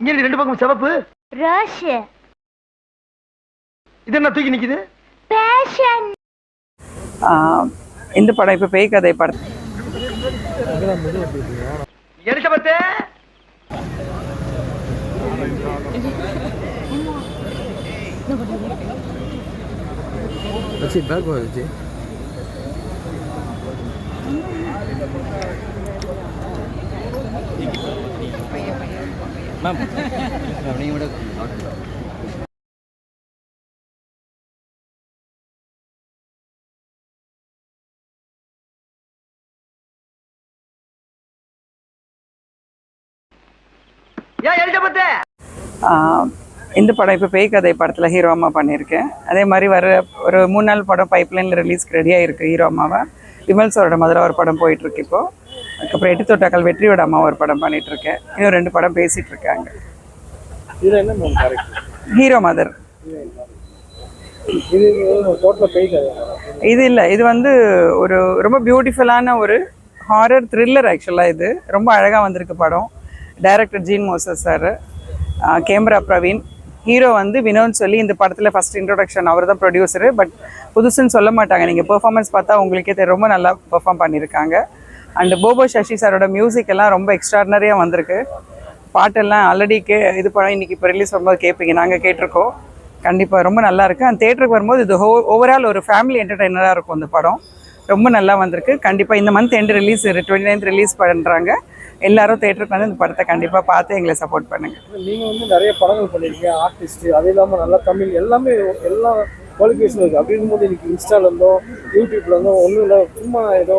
இங்க ரெண்டு பக்கம் சிவப்பு. ரோஷ் இது என்ன தூக்கி நிக்குது? பேஷன் இந்த படம் இப்போ பேய் கதை படம். எலிசபத்து! வச்சு பேக் வச்சு மேம் நீங்கள் விட ஆஹ் இந்த படம் இப்போ பேய் கதை படத்தில் ஹீரோ அம்மா பண்ணியிருக்கேன் அதே மாதிரி வர ஒரு மூணு நாள் படம் பைப்லைனில் ரிலீஸ்க்கு ரெடியாக இருக்குது ஹீரோ அம்மாவை விமல் சாரோட மதுரை ஒரு படம் போயிட்டுருக்கு இப்போ. அதுக்கப்புறம் எட்டு தொட்டாக்கள் வெற்றியோட அம்மா ஒரு படம் பண்ணிட்டு இருக்கேன் இன்னும் ரெண்டு படம் பேசிட்டு இருக்காங்க ஹீரோ மதர் இது இல்லை இது வந்து ஒரு ரொம்ப பியூட்டிஃபுல்லான ஒரு ஹாரர் த்ரில்லர் ஆக்சுவலாக இது. ரொம்ப அழகாக வந்திருக்கு படம். Director Jean Moses sir camera Praveen hero வந்து வினோத் சொல்லி இந்த படத்தில் ஃபர்ஸ்ட் இன்ட்ரோடக்ஷன் அவர் தான் ப்ரொடியூசரு பட் புதுசுன்னு சொல்ல மாட்டாங்க. நீங்கள் பெர்ஃபார்மன்ஸ் பார்த்தா உங்களுக்கே ரொம்ப நல்லா பெர்ஃபார்ம் பண்ணியிருக்காங்க அண்டு போபோ சசி சாரோட மியூசிக் எல்லாம் ரொம்ப எக்ஸ்ட்ராடனரியாக வந்திருக்கு. பாட்டெல்லாம் ஆல்ரெடி கே இது பண்ணால் இன்றைக்கி இப்போ ரிலீஸ் வரும்போது கேட்பீங்க நாங்கள் கேட்டிருக்கோம். கண்டிப்பாக ரொம்ப நல்லா அந்த தேட்டருக்கு வரும்போது இது ஹோ ஓவரால் ஒரு ஃபேமிலி என்டர்டைனராக இருக்கும் இந்த படம். ரொம்ப நல்லா வந்திருக்கு. கண்டிப்பாக இந்த month end release twenty ninth release பண்ணுறாங்க எல்லாரும் தேட்டருக்கு வந்து இந்த படத்தை கண்டிப்பாக பார்த்து எங்களை சப்போர்ட் பண்ணுங்கள் நீங்கள் வந்து நிறைய படங்கள் பண்ணியிருக்கீங்க ஆர்டிஸ்ட் அது இல்லாமல் நல்லா தமிழ் எல்லாமே எல்லா குவாலிஃபிகேஷன் இருக்குது அப்படி இருக்கும்போது இன்னைக்கு இன்ஸ்டாலேருந்தோ யூடியூப்லேருந்தோ யூடியூப்ல இருந்தோ ஒன்றும் இல்லை சும்மா ஏதோ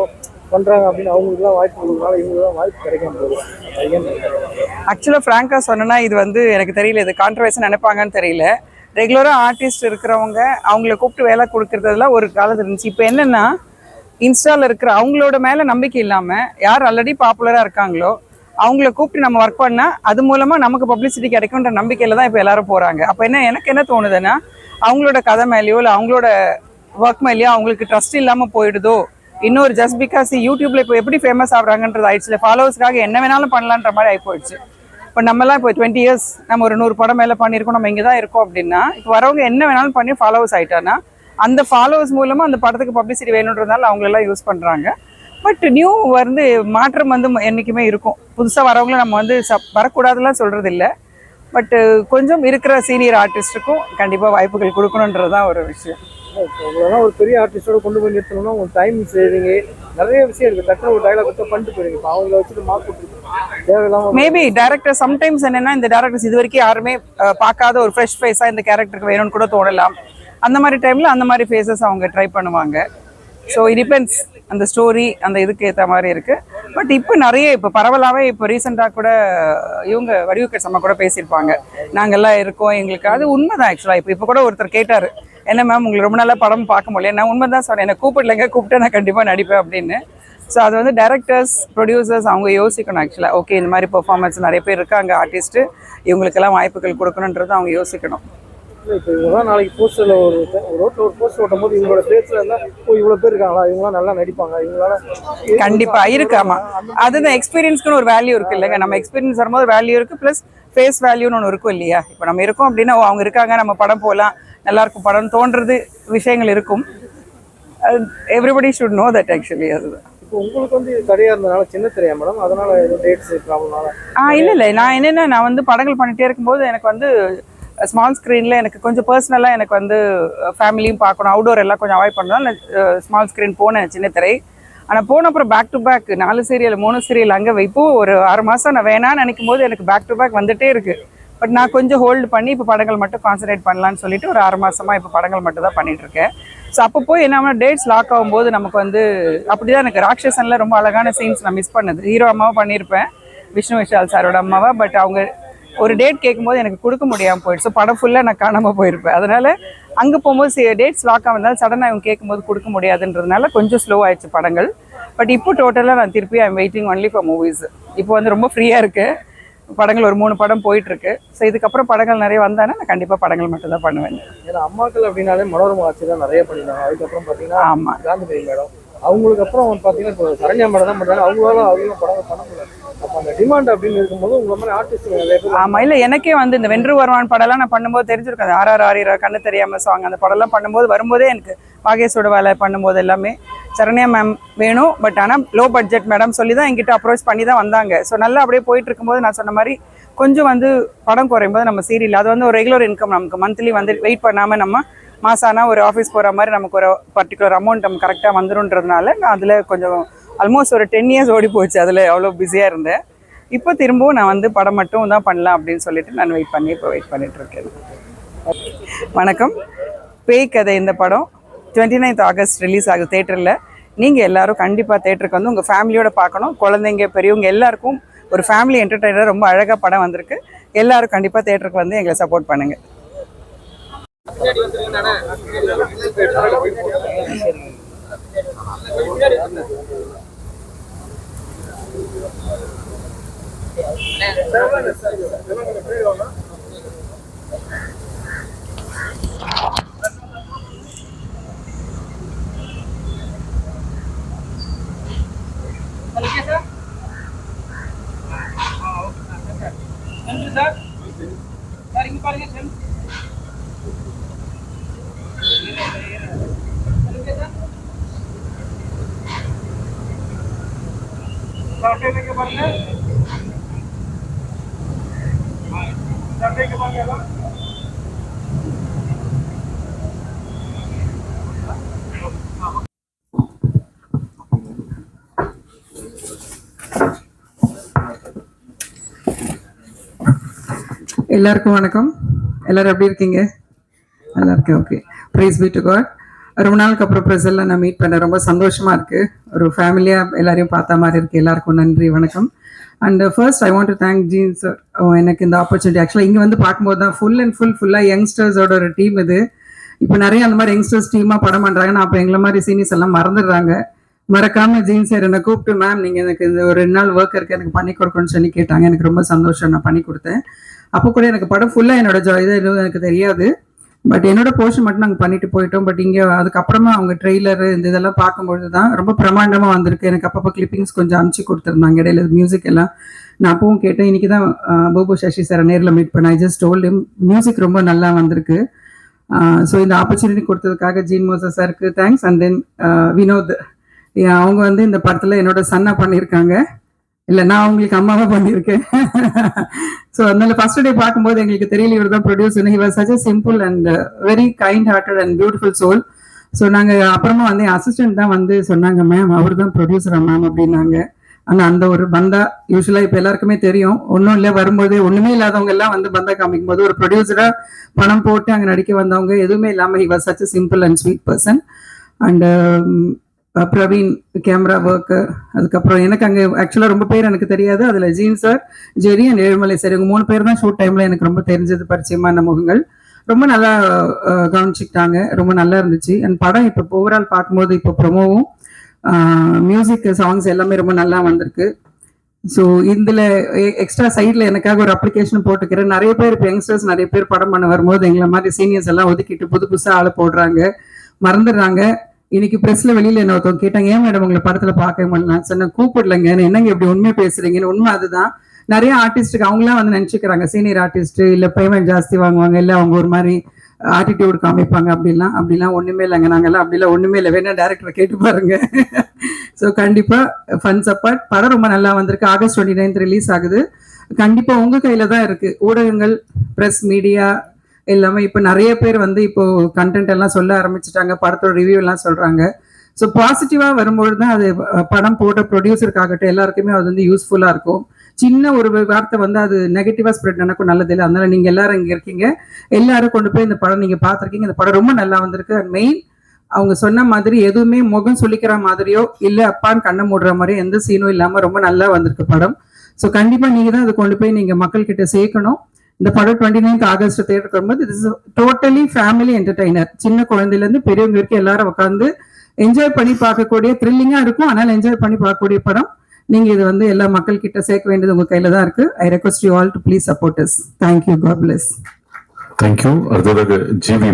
பண்ணுறாங்க அப்படின்னு அவங்களுக்குலாம் வாய்ப்பு கொடுக்கறதுனால இவங்களுக்குலாம் வாய்ப்பு கிடைக்காம போகுது ஆக்சுவலாக ஃப்ராங்காக சொன்னேன்னா இது வந்து எனக்கு தெரியல இது கான்ட்ரவர்சி நினைப்பாங்கன்னு தெரியல. ரெகுலராக ஆர்டிஸ்ட் இருக்கிறவங்க அவங்கள கூப்பிட்டு வேலை கொடுக்கறதுலாம் ஒரு காலத்து இருந்துச்சு. இப்போ என்னென்னா இன்ஸ்டாவில் இருக்கிற அவங்களோட மேலே நம்பிக்கை இல்லாமல் யார் ஆல்ரெடி பாப்புலராக இருக்காங்களோ அவங்கள கூப்பிட்டு நம்ம ஒர்க் பண்ணால் அது மூலமாக நமக்கு பப்ளிசிட்டி கிடைக்குன்ற நம்பிக்கையில் தான் இப்போ எல்லாரும் போகிறாங்க அப்போ என்ன எனக்கு என்ன தோணுதுன்னா அவங்களோட கதை மேலேயோ இல்லை அவங்களோட ஒர்க் மேலேயோ அவங்களுக்கு ட்ரஸ்ட் இல்லாமல் போயிடுதோ இன்னொரு ஜஸ்ட் பிகாஸ் யூடியூப்ல இப்போ எப்படி ஃபேமஸ் ஆகுறாங்கன்றது ஆயிடுச்சு. ஃபாலோவர்ஸ்க்காக என்ன வேணாலும் பண்ணலான்ற மாதிரி ஆகி போயிடுச்சு. இப்போ நம்மலாம் இப்போ டுவெண்ட்டி இயர்ஸ் நம்ம ஒரு நூறு படம் மேலே பண்ணியிருக்கோம் நம்ம இங்கே தான் இருக்கோம் அப்படின்னா இப்போ வரவங்க என்ன வேணாலும் பண்ணி ஃபாலோவர்ஸ் ஆகிட்டானா அந்த ஃபாலோவர்ஸ் மூலமாக அந்த படத்துக்கு பப்ளிசிட்டி வேணுன்றதுனால அவங்களெல்லாம் யூஸ் பண்ணுறாங்க பட் நியூ வந்து மாற்றம் வந்து என்றைக்குமே இருக்கும். புதுசாக வரவங்கள நம்ம வந்து சப் வரக்கூடாதுலாம் சொல்கிறது இல்லை பட்டு கொஞ்சம் இருக்கிற சீனியர் ஆர்டிஸ்ட்டுக்கும் கண்டிப்பாக வாய்ப்புகள் கொடுக்கணுன்றது தான் ஒரு விஷயம். உங்களெல்லாம் ஒரு பெரிய ஆர்டிஸ்டோட கொண்டு போய் நிறுத்தணும்னா உங்களுக்கு டைம் சேவிங்கு நிறைய விஷயம் இருக்குது டக்குனு ஒரு டைலாக் கொடுத்தா பண்ணிட்டு போயிருங்க இப்போ அவங்கள வச்சுட்டு மார்க் கொடுத்துருக்கோம் தேவையில்லாம மேபி டேரக்டர் சம்டைம்ஸ் என்னன்னா இந்த டேரக்டர்ஸ் இது வரைக்கும் யாருமே பார்க்காத ஒரு ஃப்ரெஷ் ஃபேஸாக இந்த கேரக்டருக்கு வேணும்னு கூட தோணலாம். அந்த மாதிரி டைமில் அந்த மாதிரி ஃபேஸஸ் அவங்க ட்ரை பண்ணுவாங்க. ஸோ it அந்த ஸ்டோரி அந்த இதுக்கு ஏற்ற மாதிரி இருக்கு. பட் இப்போ நிறைய இப்போ பரவலாகவே இப்போ ரீசெண்டாக கூட இவங்க வடிவுக்கர் அம்மா கூட பேசியிருப்பாங்க. நாங்கள்லாம் இருக்கோம் எங்களுக்கு அது உண்மைதான் ஆக்சுவலாக இப்போ இப்போ கூட ஒருத்தர் கேட்டார். என்ன மேம் உங்களுக்கு ரொம்ப நாளா படம் பார்க்க முடியல. நான் உண்மை தான் சொன்னேன் என்னை கூப்பிடலைங்க கூப்பிட்டா நான் கண்டிப்பாக நடிப்பேன் அப்படின்னு. ஸோ அது வந்து டேரக்டர்ஸ் ப்ரொடியூசர்ஸ் அவங்க யோசிக்கணும் ஆக்சுவலாக ஓகே இந்த மாதிரி பெர்ஃபார்மன்ஸ் நிறைய பேர் இருக்காங்க ஆர்டிஸ்ட்டு இவங்களுக்கெல்லாம் வாய்ப்புகள் கொடுக்கணுன்றது அவங்க யோசிக்கணும். இப்போ நாளைக்கு போஸ்டரில் ஒரு ரோட்டில் ஒரு போஸ்டர் ஓட்டும் போது இவங்களோட பேச்சில் இருந்தால் ஓ இவ்வளோ பேர் இருக்காங்களா? இவங்களாம் நல்லா நடிப்பாங்க. இவங்களால கண்டிப்பா இருக்கு ஆமா. அதுதான் எக்ஸ்பீரியன்ஸ்க்குன்னு ஒரு வேல்யூ இருக்கு இல்லைங்க. நம்ம எக்ஸ்பீரியன்ஸ் வரும்போது வேல்யூ இருக்கு ப்ளஸ் ஃபேஸ் வேல்யூன்னு ஒன்று இருக்கும் இல்லையா? இப்போ நம்ம இருக்கோம் அப்படின்னா அவங்க இருக்காங்க நம்ம படம் போகலாம் நல்லா இருக்கும் படம் தோன்றது விஷயங்கள் இருக்கும். Everybody should know that actually அதுதான் உங்களுக்கு வந்து கடையாக இருந்தனால சின்ன தெரியா மேடம்? அதனால டேட்ஸ் ப்ராப்ளம்னால ஆ இல்லை இல்லை. நான் என்னென்ன நான் வந்து படங்கள் பண்ணிட்டே இருக்கும்போது எனக்கு வந்து ஸ்மால் ஸ்க்ரீனில் எனக்கு கொஞ்சம் பர்சனலாக எனக்கு வந்து ஃபேமிலியும் பார்க்கணும். அவுடோர் எல்லாம் கொஞ்சம் அவாய்ட் பண்ணதால் நான் ஸ்மால் ஸ்க்ரீன் போனேன் சின்ன திரை. ஆனால் போன அப்புறம் பேக் டு பேக் நாலு சீரியல் மூணு சீரியல் அங்கே இப்போ ஒரு ஆறு மாதம் நான் வேணாம்னு நினைக்கும் போது எனக்கு பேக் டு பேக் வந்துட்டே இருக்கு. பட் நான் கொஞ்சம் ஹோல்டு பண்ணி இப்போ படங்கள் மட்டும் கான்சன்ட்ரேட் பண்ணலான்னு சொல்லிட்டு ஒரு ஆறு மாதமாக இப்போ படங்கள் மட்டும் தான் பண்ணிட்டு ஸோ அப்போ போய் என்ன டேட்ஸ் லாக் ஆகும்போது நமக்கு வந்து அப்படி தான் எனக்கு ராட்சசனில் ரொம்ப அழகான சீன்ஸ் நான் மிஸ் பண்ணது. ஹீரோ அம்மாவை பண்ணியிருப்பேன் விஷ்ணு விஷால் சாரோட அம்மாவை பட் அவங்க ஒரு டேட் கேட்கும்போது எனக்கு கொடுக்க முடியாமல் போயிடுச்சு. ஸோ படம் ஃபுல்லாக நான் காணாமல் போயிருப்பேன். அதனால் அங்கே போகும்போது டேட்ஸ் லாக் ஆகுறதுனால சடனாக இவங்க கேட்கும்போது கொடுக்க முடியாதுன்றதுனால கொஞ்சம் ஸ்லோ ஆயிடுச்சு படங்கள். பட் இப்போ டோட்டலாக நான் திருப்பி I'm waiting only for movies இப்போ வந்து ரொம்ப ஃப்ரீயாக இருக்குது படங்கள் ஒரு மூணு படம் போயிட்டு இருக்கு ஸோ இதுக்கப்புறம் படங்கள் நிறைய வந்தானா நான் கண்டிப்பாக படங்கள் மட்டும் தான் பண்ணுவேன். ஏன்னா அம்மாக்கள் அப்படின்னாலே மனோரமா ஆட்சி தான் நிறைய பண்ணியிருந்தாங்க. அதுக்கப்புறம் பார்த்தீங்கன்னா ஆமாம் காந்திமதி மேடம். அவங்களுக்கு அப்புறம் பார்த்தீங்கன்னா இப்போ சரண்யா மேடம் தான் பண்ணுறாங்க அவங்களால அதிகம் படம் பண்ண முடியல. அப்போ அந்த டிமாண்ட் அப்படின்னு இருக்கும்போது உங்களை மாதிரி ஆர்டிஸ்ட் நிறைய பேர் ஆமா இல்ல எனக்கே வந்து இந்த வென்று வருவான் படம்லாம் நான் பண்ணும்போது தெரிஞ்சிருக்காது ஆர் ஆர் ஆரிரா கண்ணு தெரியாம சாங் அந்த படம்லாம் பண்ணும்போது வரும்போதே எனக்கு வாகேஷோட வேலை பண்ணும்போது எல்லாமே சரண்யா மேம் வேணும். பட் ஆனால் லோ பட்ஜெட் மேடம் சொல்லி தான் எங்கிட்ட அப்ரோச் பண்ணி தான் வந்தாங்க. ஸோ நல்லா அப்படியே போயிட்டு இருக்கும்போது நான் சொன்ன மாதிரி கொஞ்சம் வந்து படம் குறையும் போது நம்ம சீரியல் அது வந்து ஒரு ரெகுலர் இன்கம் நமக்கு மந்த்லி வந்து வெயிட் பண்ணாமல் நம்ம மாசானா ஒரு ஆஃபீஸ் போகிற மாதிரி நமக்கு ஒரு பர்டிகுலர் அமௌண்ட் நம்ம கரெக்டாக வந்துருன்றதுனால நான் அதில் கொஞ்சம் ஆல்மோஸ்ட் ஒரு டென் இயர்ஸ் ஓடி போச்சு. அதில் அவ்வளோ பிஸியாக இருந்தேன். இப்போ திரும்பவும் நான் வந்து படம் மட்டும் தான் பண்ணலாம் அப்படின்னு சொல்லிட்டு நான் வெயிட் பண்ணி இப்போ வெயிட் பண்ணிட்டு இருக்கேன். வணக்கம். பேய் கதை இந்த படம். டுவெண்ட்டி நைன்த் ஆகஸ்ட் ரிலீஸ் ஆகுது தேட்டரில் நீங்கள் எல்லாரும் கண்டிப்பாக தேட்டருக்கு வந்து உங்கள் ஃபேமிலியோட பார்க்கணும். குழந்தைங்க பெரியவங்க எல்லாருக்கும் ஒரு ஃபேமிலி என்டர்டைனர் ரொம்ப அழகாக படம் வந்திருக்கு. எல்லோரும் கண்டிப்பாக தேட்டருக்கு வந்து எங்களை சப்போர்ட் பண்ணுங்கள் எல்லாருக்கும் வணக்கம் எல்லாரும் எப்படி இருக்கீங்க நல்லா இருக்கேன் okay praise be to God ரொம்ப நாளுக்கு அப்புறம் ப்ரெசல்ல நான் மீட் பண்ண ரொம்ப சந்தோஷமா இருக்கு. ஒரு ஃபேமிலியாக எல்லாரையும் பார்த்த மாதிரி இருக்கு. எல்லாருக்கும் நன்றி வணக்கம். And first I want to thank Jean sir எனக்கு இந்த ஆப்பர்ச்சுனிட்டி ஆக்சுவலாக இங்கே வந்து பார்க்கும்போது தான் ஃபுல் அண்ட் ஃபுல் ஃபுல்லாக யங்ஸ்டர்ஸோட ஒரு டீம் இது. இப்போ நிறைய அந்த மாதிரி யங்ஸ்டர்ஸ் டீமாக படம் பண்ணுறாங்க நான் அப்போ எங்களை மாதிரி சீனியர்ஸ் எல்லாம் மறந்துடுறாங்க. மறக்காம ஜீன் சார் என்னை கூப்பிட்டு மேம் நீங்கள் எனக்கு இந்த ஒரு ரெண்டு நாள் ஒர்க் இருக்கு. எனக்கு பண்ணி கொடுக்கணும்னு சொல்லி கேட்டாங்க. எனக்கு ரொம்ப சந்தோஷம். நான் பண்ணி கொடுத்தேன். அப்போ கூட எனக்கு படம் ஃபுல்லாக என்னோட ஜாய் இது எதுவும் எனக்கு தெரியாது. பட் என்னோட போர்ஷன் மட்டும் நாங்கள் பண்ணிட்டு போயிட்டோம். பட் இங்கே அதுக்கப்புறமா அவங்க ட்ரெய்லரு இந்த இதெல்லாம் பார்க்கும்பொழுது தான் ரொம்ப பிரமாண்டமாக வந்திருக்கு. எனக்கு அப்பப்போ கிளிப்பிங்ஸ் கொஞ்சம் அமுச்சு கொடுத்துருந்தாங்க. இடையில மியூசிக் எல்லாம் நான் அப்பவும் கேட்டேன். இன்னைக்கு தான் பூபு சசி சாரை நேரில் மீட் பண்ணேன். ஐ ஜஸ்ட் டோல்ட் மியூசிக் ரொம்ப நல்லா வந்திருக்கு. ஸோ இந்த ஆப்பர்ச்சுனிட்டி கொடுத்ததுக்காக ஜீன் மோசா சாருக்கு தேங்க்ஸ் அண்ட் தென் வினோத் அவங்க வந்து இந்த படத்தில் என்னோட சன்னா பண்ணியிருக்காங்க. இல்லை நான் உங்களுக்கு அம்மாவா பண்ணியிருக்கேன். ஸோ அதனால ஃபர்ஸ்ட் டே பார்க்கும்போது எங்களுக்கு தெரியல இவர் தான் producer he was such simple and very kind hearted and beautiful soul so நாங்கள் அப்புறமா வந்து அசிஸ்டன்ட் தான் வந்து சொன்னாங்க மேம் அவர் தான் ப்ரொடியூசரா மேம் அப்படின்னாங்க. ஆனால் அந்த ஒரு பந்தா யூஸ்வலாக இப்போ எல்லாருக்குமே தெரியும். ஒன்றும் இல்லை வரும்போது ஒன்றுமே இல்லாதவங்க எல்லாம் வந்து பந்தா காமிக்கும் போது ஒரு ப்ரொடியூசராக பணம் போட்டு அங்கே நடிக்க வந்தவங்க எதுவுமே இல்லாமல் he was such simple and sweet person and Praveen camera work அதுக்கப்புறம் எனக்கு அங்கே ஆக்சுவலாக ரொம்ப பேர் எனக்கு தெரியாது. அதில் Jean sir Jerry and Ezhumalai sir இவங்க மூணு பேர் தான் ஷூட் டைமில் எனக்கு ரொம்ப தெரிஞ்சது பரிச்சயமான முகங்கள். ரொம்ப நல்லா கவனிச்சுக்கிட்டாங்க. ரொம்ப நல்லா இருந்துச்சு. அண்ட் படம் இப்போ ஓவரால் பார்க்கும்போது இப்போ ப்ரொமோவும் மியூசிக் சாங்ஸ் எல்லாமே ரொம்ப நல்லா வந்திருக்கு. ஸோ இதில் எக்ஸ்ட்ரா சைடில் எனக்காக ஒரு அப்ளிகேஷன் போட்டுக்கிறேன். நிறைய பேர் இப்போ யங்ஸ்டர்ஸ் நிறைய பேர் படம் பண்ண வரும்போது எங்களை மாதிரி சீனியர்ஸ் எல்லாம் ஒதுக்கிட்டு புது புதுசாக ஆளை போடுறாங்க. மறந்துடுறாங்க. இன்னைக்கு பிரஸ்ல வெளியில என்ன ஒருத்தவங்க கேட்டாங்க ஏன் மேடம் உங்களை படத்துல பார்க்க முடியல சொன்ன சொன்னேன் கூப்பிடலங்க. என்னங்க இப்படி உண்மை பேசுறீங்கன்னு? உண்மை அதுதான். நிறைய ஆர்டிஸ்ட்டுக்கு அவங்களாம் வந்து நினைச்சுக்கிறாங்க. சீனியர் ஆர்டிஸ்ட் இல்ல பேமெண்ட் ஜாஸ்தி வாங்குவாங்க இல்ல அவங்க ஒரு மாதிரி ஆட்டிடியூட் காமிப்பாங்க அப்படிலாம் அப்படிலாம் ஒண்ணுமே இல்லைங்க. நாங்கெல்லாம் அப்படிலாம் ஒண்ணுமே இல்லை. வேணா டேரக்டரை கேட்டு பாருங்க. ஸோ கண்டிப்பா ஃபன்ஸ் சப்பாட் படம் ரொம்ப நல்லா வந்திருக்கு. ஆகஸ்ட் டுவெண்ட்டி நைன்த் ரிலீஸ் ஆகுது. கண்டிப்பா உங்க கையில தான் இருக்கு. ஊடகங்கள் பிரஸ் மீடியா இல்லாமல் இப்போ நிறைய பேர் வந்து இப்போ கண்டென்ட் எல்லாம் சொல்ல ஆரம்பிச்சிட்டாங்க படத்தோட ரிவ்யூ எல்லாம் சொல்றாங்க. ஸோ பாசிட்டிவாக வரும்பொழுது தான் அது படம் போட்ட ப்ரொடியூசருக்காகட்டும் எல்லாருக்குமே அது வந்து யூஸ்ஃபுல்லாக இருக்கும். சின்ன ஒரு வார்த்தை வந்து அது நெகட்டிவாக ஸ்ப்ரெட் நடக்கும் நல்லதில்லை அதனால நீங்கள் எல்லாரும் இங்கே இருக்கீங்க. எல்லாரும் கொண்டு போய் இந்த படம் நீங்கள் பார்த்துருக்கீங்க. இந்த படம் ரொம்ப நல்லா வந்திருக்கு. அண்ட் மெயின் அவங்க சொன்ன மாதிரி எதுவுமே முகம் சொல்லிக்கிற மாதிரியோ இல்லை அப்பான்னு கண்ணை மூடுற மாதிரியோ எந்த சீனும் இல்லாமல் ரொம்ப நல்லா வந்திருக்கு படம். ஸோ கண்டிப்பாக நீங்கள் தான் அதை கொண்டு போய் நீங்கள் மக்கள்கிட்ட சேர்க்கணும். இந்த படம் டுவெண்ட்டி நைன்த் ஆகஸ்ட் தேட்டருக்கு வரும்போது இது டோட்டலி ஃபேமிலி என்டர்டைனர் சின்ன குழந்தையில இருந்து பெரியவங்க வரைக்கும் எல்லாரும் உட்காந்து என்ஜாய் பண்ணி பார்க்கக்கூடிய த்ரில்லிங்கா இருக்கும். ஆனால் என்ஜாய் பண்ணி பார்க்கக்கூடிய படம். நீங்க இது வந்து எல்லா மக்கள் கிட்ட சேர்க்க வேண்டியது உங்க கையில தான் இருக்கு. I request you all to please support us thank you God bless thank you அடுத்ததாக ஜிவி